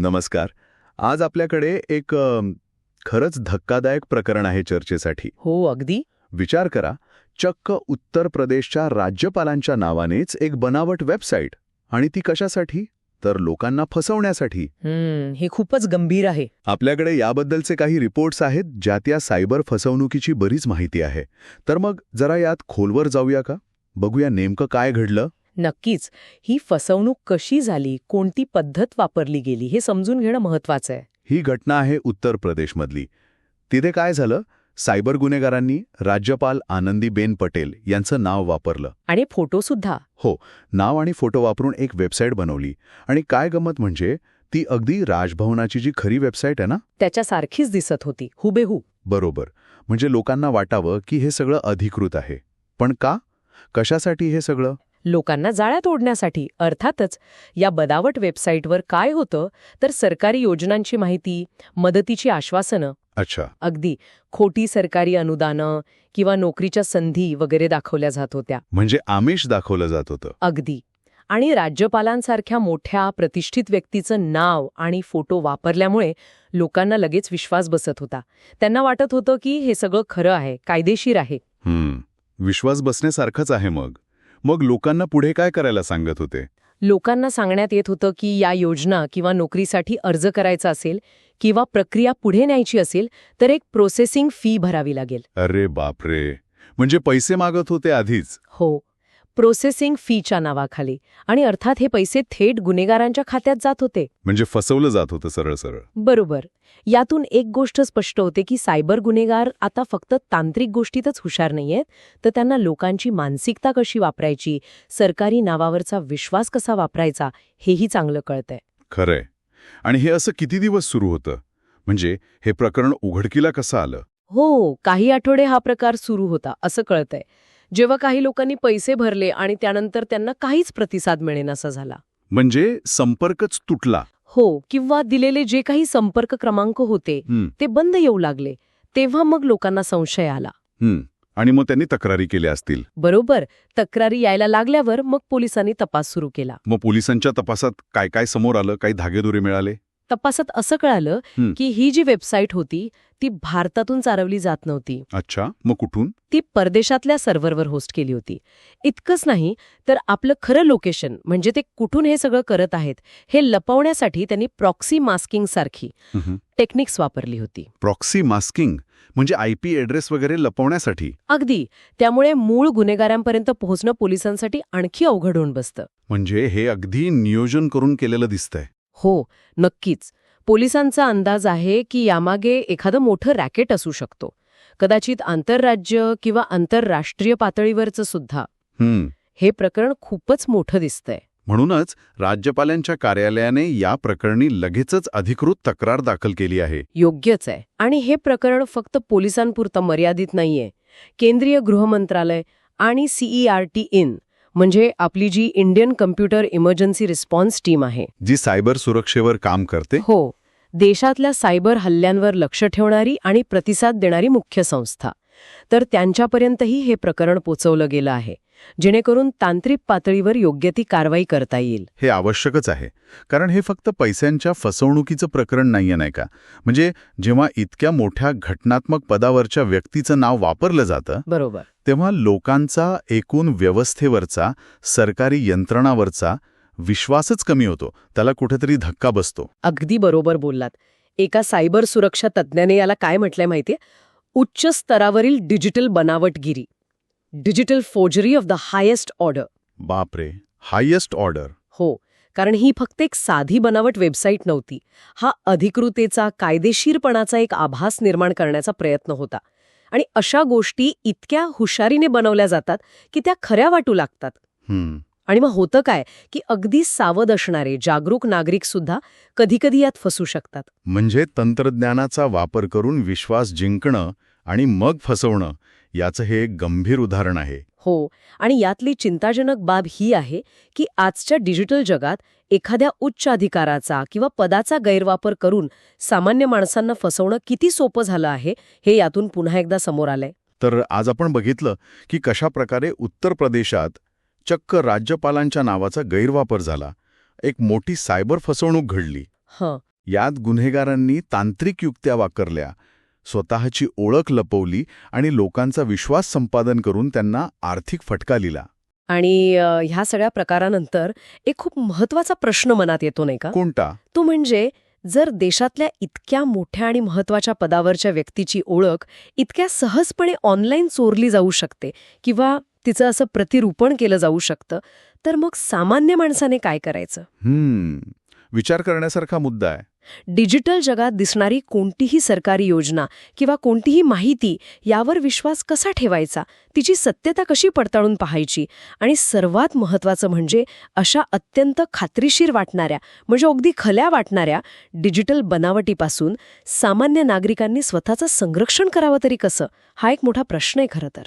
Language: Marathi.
नमस्कार. आज आपल्याकडे एक खरंच धक्कादायक प्रकरण आहे चर्चेसाठी. हो अगदी. विचार करा चक्क उत्तर प्रदेशच्या राज्यपालांच्या नावानेच एक बनावट वेबसाईट आणि ती कशासाठी? तर लोकांना फसवण्यासाठी. हम्म हे खूपच गंभीर आहे. आपल्याकडे याबद्दलचे काही रिपोर्ट्स आहेत ज्यात या सायबर फसवणुकीची बरीच माहिती आहे. तर मग जरा यात खोलवर जाऊया का? बघूया नेमकं काय घडलं. नक्कीच ही फसवणूक कशी झाली कोणती पद्धत वापरली गेली हे समजून घेणं महत्वाचं आहे. ही घटना आहे उत्तर प्रदेशमधली. तिथे काय झालं? सायबर गुन्हेगारांनी राज्यपाल आनंदीबेन पटेल यांचं नाव वापरलं. आणि फोटो सुद्धा. नाव आणि फोटो वापरून एक वेबसाईट बनवली. आणि काय गमत म्हणजे ती अगदी राजभवनाची जी खरी वेबसाईट आहे ना? त्याच्यासारखीच दिसत होती हुबेहू. बरोबर. म्हणजे लोकांना वाटावं की हे सगळं अधिकृत आहे. पण का? कशासाठी हे सगळं? लोकांना जाळ्यात ओढण्यासाठी अर्थातच या बदावट वेबसाईटवर काय होतं तर सरकारी योजनांची माहिती मदतीची आश्वासनं. अच्छा. अगदी खोटी सरकारी अनुदानं किंवा नोकरीच्या संधी वगैरे दाखवल्या जात होत्या. म्हणजे आमिष दाखवलं जात होतं. अगदी. आणि राज्यपालांसारख्या मोठ्या प्रतिष्ठित व्यक्तीचं नाव आणि फोटो वापरल्यामुळे लोकांना लगेच विश्वास बसत होता. त्यांना वाटत होतं की हे सगळं खरं आहे कायदेशीर आहे. हम्म. विश्वास बसण्यासारखंच आहे मग. मग लोकांना पुढे काय करायला सांगत होते? लोकांना सांगण्यात येत होतं की या योजना किंवा नोकरीसाठी अर्ज करायचा असेल किंवा प्रक्रिया पुढे न्यायची असेल तर एक प्रोसेसिंग फी भरावी लागेल. अरे बापरे! म्हणजे पैसे मागत होते आधीच. हो. प्रोसेसिंग फीच्या नावाखाली. आणि अर्थात हे पैसे थेट गुन्हेगारांच्या खात्यात जात होते. म्हणजे फसवलं जात होतं सरळ सरळ. बरोबर. यातून एक गोष्ट स्पष्ट होते की सायबर गुन्हेगार आता फक्त तांत्रिक गोष्टीतच हुशार नाहीयेत तर त्यांना लोकांची मानसिकता कशी वापरायची सरकारी नावावरचा विश्वास कसा वापरायचा हेही चांगलं कळतंय. खरंय. आणि हे असं किती दिवस सुरू होतं? म्हणजे हे प्रकरण उघडकीला कसं आलं? हो काही आठवडे हा प्रकार सुरू होता असं कळतंय. जेव्हा काही लोकांनी पैसे भरले आणि त्यानंतर त्यांना काहीच प्रतिसाद मिळेनासा झाला. म्हणजे संपर्कच तुटला. हो किंवा दिलेले जे काही संपर्क क्रमांक होते ते बंद येऊ लागले तेव्हा मग लोकांना संशय आला. आणि मग त्यांनी तक्रारी केल्या असतील. बरोबर. तक्रारी यायला लागल्यावर मग पोलिसांनी तपास सुरू केला. मग पोलिसांच्या तपासात काय काय समोर आलं? काही धागेदोरे मिळाले? तपासात असं कळालं. की ही जी वेबसाईट होती ती भारतातून चालवली जात नव्हती. अच्छा मग कुठून? ती परदेशातल्या सर्व्हरवर होस्ट केली होती. इतकंच नाही तर आपलं खरं लोकेशन म्हणजे ते कुठून हे सगळं करत आहेत हे लपवण्यासाठी त्यांनी प्रॉक्सी मास्किंग सारखी टेक्निक्स वापरली होती. प्रॉक्सी मास्किंग म्हणजे आय पी ॲड्रेस वगैरे लपवण्यासाठी? अगदी. त्यामुळे मूळ गुन्हेगारांपर्यंत पोहोचणं पोलिसांसाठी आणखी अवघड होऊन बसतं. म्हणजे हे अगदी नियोजन करून केलेलं दिसतंय. हो नक्कीच. पोलिसांचा अंदाज आहे की यामागे एखादं मोठं रॅकेट असू शकतो. कदाचित आंतरराज्य किंवा आंतरराष्ट्रीय पातळीवरचं सुद्धा. हे प्रकरण खूपच मोठं दिसतंय. म्हणूनच राज्यपालांच्या कार्यालयाने या प्रकरणी लगेचच अधिकृत तक्रार दाखल केली आहे. योग्यच आहे. आणि हे प्रकरण फक्त पोलिसांपुरतं मर्यादित नाहीये. केंद्रीय गृहमंत्रालय आणि सीईआरटी इन म्हणजे आपली जी Indian computer emergency response team आहे. जी सायबर सुरक्षेवर काम करते? हो. देशातल्या सायबर हल्ल्यांवर लक्ष ठेवणारी आणि प्रतिसाद देणारी मुख्य संस्था. तर त्यांच्यापर्यंतही हे प्रकरण पोचवलं गेलं आहे. जेणेकरून तांत्रिक पातळीवर योग्य ती कारवाई करता येईल. हे आवश्यकच आहे. कारण हे फक्त पैशांच्या फसवणुकीचं प्रकरण नाहीये नाही का? म्हणजे जेव्हा इतक्या मोठ्या घटनात्मक पदावरच्या व्यक्तीचं नाव वापरलं जातं बरोबर. तेव्हा लोकांचा एकूण व्यवस्थेवरचा सरकारी यंत्रणावरचा विश्वासच कमी होतो. त्याला कुठेतरी धक्का बसतो. अगदी बरोबर बोललात. एका सायबर सुरक्षा तज्ज्ञाने याला काय म्हटलंय माहितीये? उच्च स्तरावरील digital बनावटगिरी. Digital forgery of the highest order बापरे हायेस्ट ऑर्डर हो कारण ही फक्त एक साधी बनावट वेबसाईट नव्हती. हा अधिकृतेचा कायदेशीरपणाचा एक आभास निर्माण करण्याचा प्रयत्न होता. आणि अशा गोष्टी इतक्या हुशारीने बनवल्या जातात की त्या खऱ्या वाटू लागतात. हम्म. आणि मग होतं काय की अगदी सावध असणारे जागरूक नागरिक सुद्धा कधीकधी यात फसू शकतात. म्हणजे तंत्रज्ञानाचा वापर करून विश्वास जिंकणं आणि मग फसवणं याचं हे एक गंभीर उदाहरण आहे. हो आणि यातली चिंताजनक बाब ही आहे की आजच्या डिजिटल जगात एखाद्या उच्च अधिकाराचा किंवा पदाचा गैरवापर करून सामान्य माणसांना फसवणं किती सोपं झालं आहे हे यातून पुन्हा एकदा समोर आलंय. तर आज आपण बघितलं की कशा प्रकारे उत्तर प्रदेशात चक्क राज्यपालांच्या नावाचा गैरवापर झाला. एक मोठी सायबर फसवणूक घडली. हं. यात गुन्हेगारांनी तांत्रिक युक्त्या वापरल्या स्वतःची ओळख लपवली आणि लोकांचा विश्वास संपादन करून त्यांना आर्थिक फटका लिला आणि ह्या सगळ्या प्रकारानंतर एक खूप महत्त्वाचा प्रश्न मनात येतो नाही का? कोणता? तो म्हणजे जर देशातल्या इतक्या मोठ्या आणि महत्त्वाच्या पदावरच्या व्यक्तीची ओळख इतक्या सहजपणे ऑनलाईन चोरली जाऊ शकते किंवा तिचं असं प्रतिरूपण केलं जाऊ शकतं तर मग सामान्य माणसाने काय करायचं? हम्म. विचार करण्यासारखा मुद्दा आहे. डिजिटल जगात दिसणारी कोणतीही सरकारी योजना किंवा कोणतीही माहिती यावर विश्वास कसा ठेवायचा तिची सत्यता कशी पडताळून पाहायची आणि सर्वात महत्त्वाचं म्हणजे अशा अत्यंत खात्रीशीर वाटणाऱ्या म्हणजे अगदी खल्या वाटणाऱ्या डिजिटल बनावटीपासून सामान्य नागरिकांनी स्वतःचं संरक्षण करावं तरी कसं? हा एक मोठा प्रश्न आहे खरं तर.